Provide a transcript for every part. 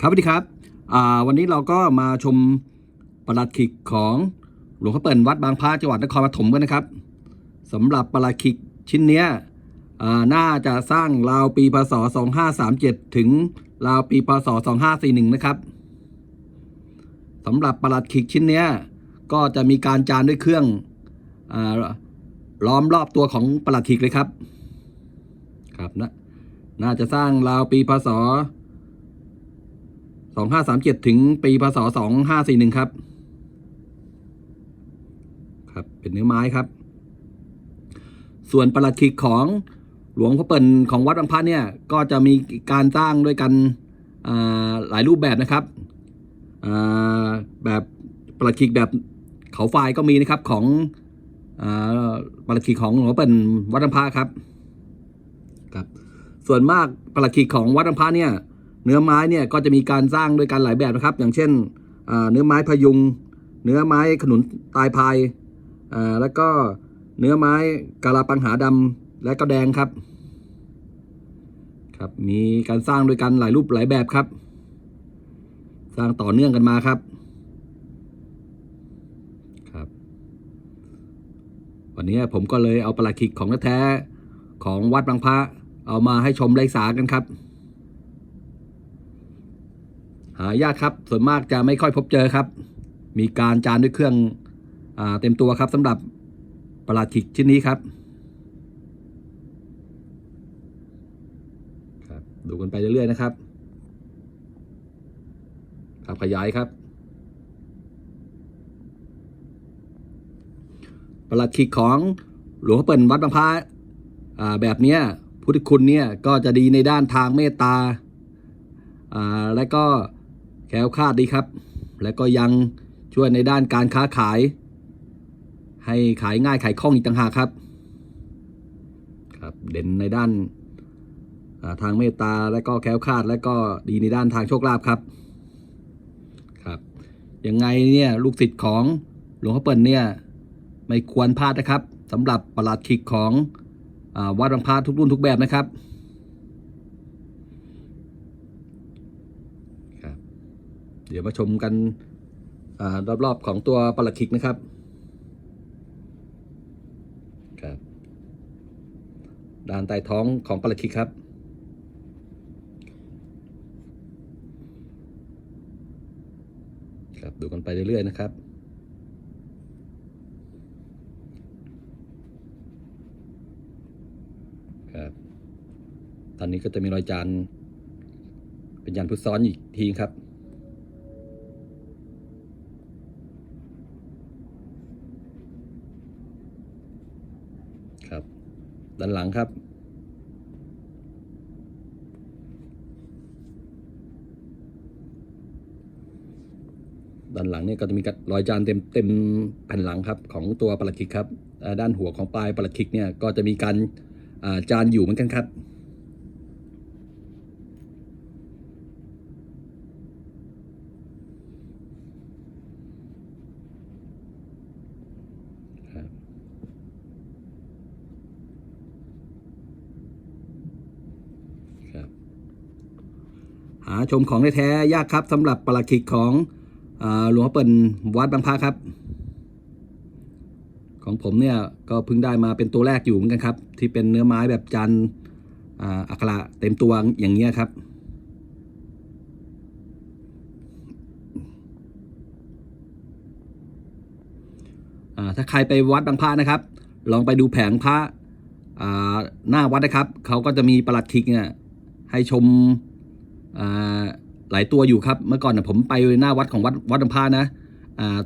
ครับสวัสดีครับ วันนี้เราก็มาชมประหลัดขิกของหลวงพ่อเปิ่นวัดบางพระจังหวัดนครปฐมกันนะครับสำหรับประหลัดขิกชิ้นเนี้ยน่าจะสร้างราวปีพศ 2537 ถึงราวปีพศ 2541 นะครับสำหรับประหลัดขิกชิ้นเนี้ยก็จะมีการจานด้วยเครื่องอล้อมรอบตัวของประหลัดขิกเลยครับ ครับนะน่าจะสร้างราวปีพศ สองห้าสามเจ็ดถึงปีพศสองห้าสี่หนึ่งครับ ครับ เป็นเนื้อไม้ครับ ส่วนประหลัดขิกของหลวงพ่อเปิ่นของวัดบางพระเนี่ย ก็จะมีการสร้างด้วยกันหลายรูปแบบนะครับ แบบประหลัดขิกแบบเขาไฟก็มีนะครับของอประหลัดขิกของหลวงพ่อเปิ่นวัดบางพระครับครับ ส่วนมากประหลัดขิกของวัดบางพระเนี่ย เนื้อไม้เนี่ยก็จะมีการสร้างด้วยกันหลายแบบนะครับ อย่างเช่นเนื้อไม้พยุง เนื้อไม้ขนุนตายพายแล้วก็เนื้อไม้กาลาปังหาดำและก็แดงครับ ครับ มีการสร้างด้วยกันหลายรูปหลายแบบครับ สร้างต่อเนื่องกันมาครับครับ วันนี้ผมก็เลยเอาประหลัดขิกของแท้ของวัดบางพระเอามาให้ชมไร้สากันครับ หายากครับ ส่วนมากจะไม่ค่อยพบเจอครับ มีการจานด้วยเครื่องอเต็มตัวครับสำหรับประหลาดขิกชิ้นนี้ครับครับ ดูกันไปเรื่อยๆนะครับครับขยายครับประหลัดขิกของหลวงพ่อเปิ่นวัดบางพระอ่าแบบเนี้ยพุทธคุณเนี่ยก็จะดีในด้านทางเมตตาและก็ แคล้วคลาดดีครับ และก็ยังช่วยในด้านการค้าขาย ให้ขายง่ายขายคล่องอีกต่างหากครับ ครับ เด่นในด้านาทางเมตตาและก็แคล้วคลาดและก็ดีในด้านทางโชคลาภครับ ครับยังไงเนี่ยลูกศิษย์ของหลวงพ่อเปิ่นเนี่ยไม่ควรพลาดนะครับสำหรับประหลัดขิกของอวัดบางพระทุกรุ่นทุกแบบนะครับ เดี๋ยวมาชมกันอารอบๆของตัวปลาคิกนะครับครับด้านใต้ท้องของปลาคิกครับครับดูกันไปเรื่อยๆนะครับครับตอนนี้ก็จะมีรอยจานเป็นยันพุทซ้อนอีกทีครับ ด้านหลังครับ ด้านหลังเนี่ยก็จะมีรอยจานเต็มเต็มแผ่นหลังครับของตัวปลาคิกครับ ด้านหัวของปลายปลาคิกเนี่ยก็จะมีการจานอยู่เหมือนกันครับครับ หาชมของแท้ๆยากครับสำหรับปลาคิกของอหลวงพ่อเปิ่นวัดบางพระครับ ของผมเนี่ยก็เพิ่งได้มาเป็นตัวแรกอยู่เหมือนกันครับ ที่เป็นเนื้อไม้แบบจันอักระเต็มตัวอย่างเงี้ยครับถ้าใครไปวัดบางพระนะครับ ลองไปดูแผงพระอ่าหน้าวัดนะครับเขาก็จะมีประหลัดคิกเนี่ยให้ชม หลายตัวอยู่ครับเมื่อก่อนผมไปหน้าวัดของวัดวัดบางพระนะ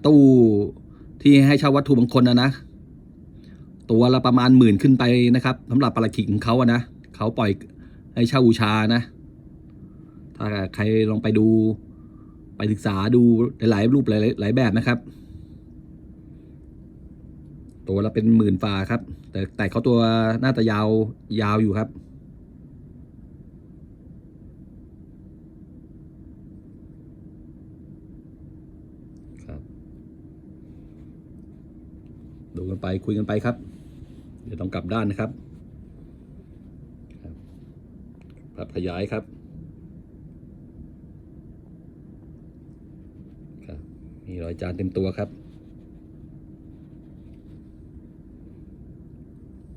ตู้ที่ให้เช่าวัตถุมงคลนะนะ ตัวละประมาณหมื่นขึ้นไปนะครับสำหรับประหลัดคิกของเขาอะนะเขาปล่อยให้เช่าบูชานะ ถ้าใครลองไปดู ไปศึกษาดูหลาย ๆ รูปหลายๆหลายแบบนะครับ ตัวละเป็นหมื่นฝ่าครับ แต่แต่เขาตัวน่าจะยาวยาวอยู่ครับ ดูกัน ไปคุยกันไปครับ เดี๋ยวต้องกลับด้านนะครับขับปรับขยายครับมีรอยจานเต็มตัวครับ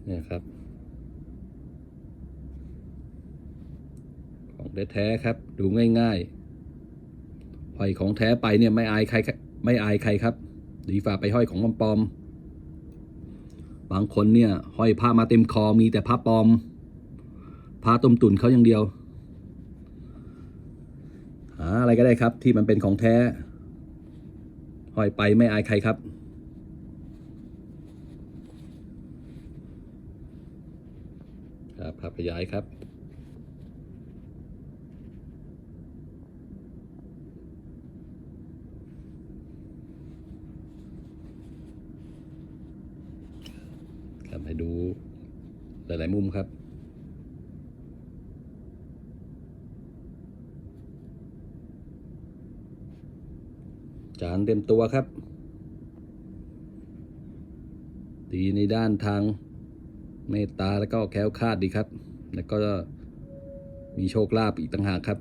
เนี่ยครับ ของแท้ครับดูง่ายๆห้อยของแท้ไปเนี่ยไม่อายใครไม่อายใครครับ ดีฝ่าไปห้อยของปลอม บางคนเนี่ยห้อยผ้ามาเต็มคอมีแต่ผ้าปลอมผ้าต้มตุ่นเขาอย่างเดียวหาอะไรก็ได้ครับที่มันเป็นของแท้ห้อยไปไม่อายใครครับ ครับขยายครับ ให้ดูหลาย ๆ มุมครับ จานเต็มตัวครับ ดีในด้านทางเมตตาแล้วก็แค้วคาดดีครับ แล้วก็มีโชคลาภอีกต่างหากครับ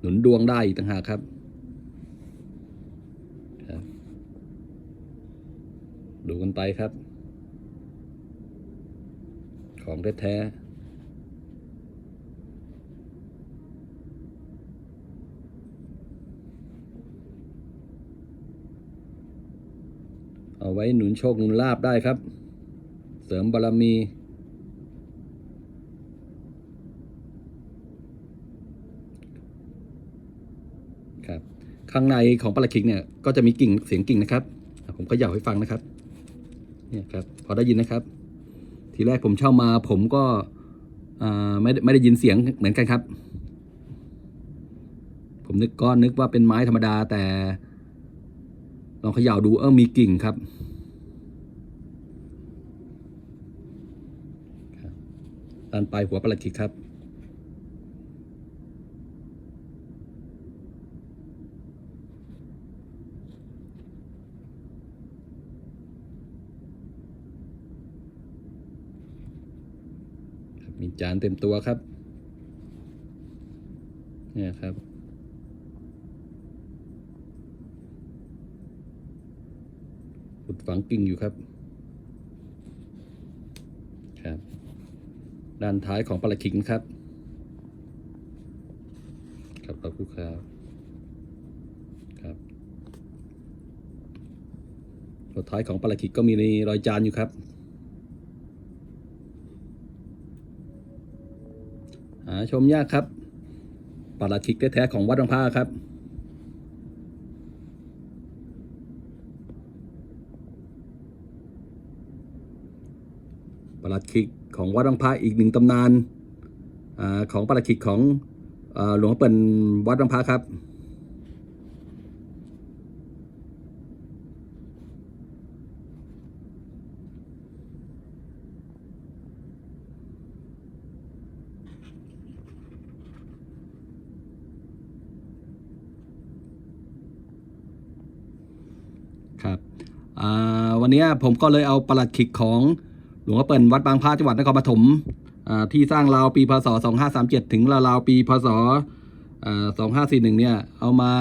หนุนดวงได้อีกต่างหากครับ ดูกันไปครับ ของแท้เอาไว้หนุนโชคหนุนลาบได้ครับ เสริมบารมี ครับ ข้างในของปลาคิกเนี่ย ก็จะมีกิ่งเสียงกิ่งนะครับ ผมก็อยาให้ฟังนะครับ เนี่ยครับ พอได้ยินนะครับ ทีแรกผมเช่ามาผมก็ไม่ได้ไม่ได้ยินเสียงเหมือนกันครับ ผมนึกก้อนนึกว่าเป็นไม้ธรรมดาแต่ลองเขย่าดูเออมีกิ่งครับครับด้านปลายหัวประหลัดขิกครับ มี จานเต็มตัวครับเนี่ยครับขุดฝังกิ่งอยู่ครับครับ ด้านท้ายของปลาขิงครับ ครับขอบคุณครับครับตัวท้ายของปลาขิกก็มีรอยจานอยู่ครับ หาชมยากครับปลาชิกแท้ๆของวัดรังผ้าครับปลัดขิกของวัดรังผ้าอีกหนึ่งตำนานอของปลัดขิกของอหลวงพ่อเปิ่นวัดรังผ้าครับอ่า วันนี้ผมก็เลยเอาปลัดขิกของหลวงพ่อเปิ่นวัดบางพระจังหวัดนครปฐมที่สร้างราวปีพศ 2537 ถึงราวๆปีพศ 2541 เนี่ย เอามา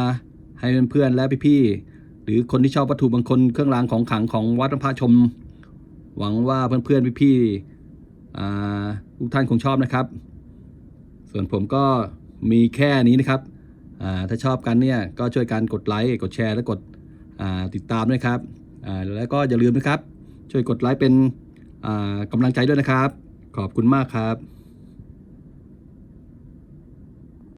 ให้เพื่อนๆและพี่ๆหรือคนที่ชอบวัตถุมงคลเครื่องรางของขลังของวัดบางพระชม หวังว่าเพื่อนๆพี่ๆอ่ทุกท่านคงชอบนะครับ ส่วนผมก็มีแค่นี้นะครับถ้าชอบกันเนี่ยก็ช่วยกันกดไลค์กดแชร์และกดติดตามด้วยครับ แล้วก็อย่าลืมนะครับ ช่วยกดไลค์เป็นอ่ากำลังใจด้วยนะครับ ขอบคุณมากครับ